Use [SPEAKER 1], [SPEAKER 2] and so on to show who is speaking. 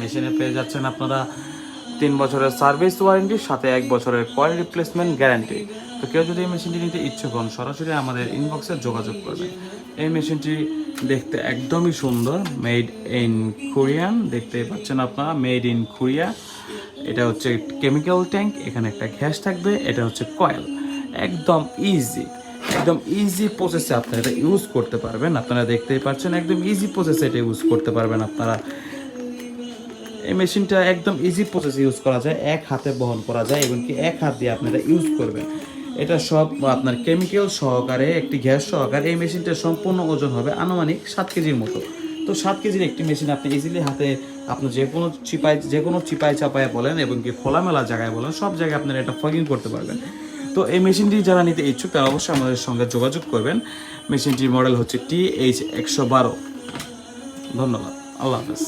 [SPEAKER 1] মেশিনে পেয়ে যাচ্ছেন আপনারা তিন বছরের সার্ভিস ওয়ারেন্টি, সাথে এক বছরের কয়েল রিপ্লেসমেন্ট গ্যারান্টি। তো কেউ যদি এই মেশিনটি নিতে ইচ্ছুক হন, সরাসরি আমাদের ইনবক্সে যোগাযোগ করবেন। এই মেশিনটি দেখতে একদমই সুন্দর মেড ইন কোরিয়ান দেখতে পাচ্ছেন আপনারা মেড ইন কোরিয়া এটা হচ্ছে কেমিক্যাল ট্যাঙ্ক এখানে একটা গ্যাস থাকবে, এটা হচ্ছে কয়েল। একদম ইজি একদম ইজি প্রসেসে আপনারা এটা ইউজ করতে পারবেন। আপনারা দেখতেই পাচ্ছেন, একদম ইজি প্রসেসে এটা ইউজ করতে পারবেন আপনারা। এই মেশিনটা একদম ইজি প্রসেসে ইউজ করা যায়, এক হাতে বহন করা যায় এবং কি এক হাত দিয়ে আপনারা ইউজ করবেন। এটা সব আপনার কেমিক্যাল সহকারে, একটি গ্যাস সহকারে এই মেশিনটা সম্পূর্ণ ওজন হবে আনুমানিক সাত কেজির মতো। তো সাত কেজির একটি মেশিন আপনি ইজিলি হাতে আপনি যে কোনো চিপায়, যে কোনো চিপায় চাপায় বলেন এবং কি খোলামেলা জায়গায় বলেন, সব জায়গায় আপনারা এটা ফগিং করতে পারবেন। তো এই মেশিনটি যারা নিতে ইচ্ছুক তারা অবশ্যই আমাদের সঙ্গে যোগাযোগ করবেন। মেশিনটির মডেল হচ্ছে টি এইচ একশো বারো। ধন্যবাদ। আল্লাহ হাফেজ।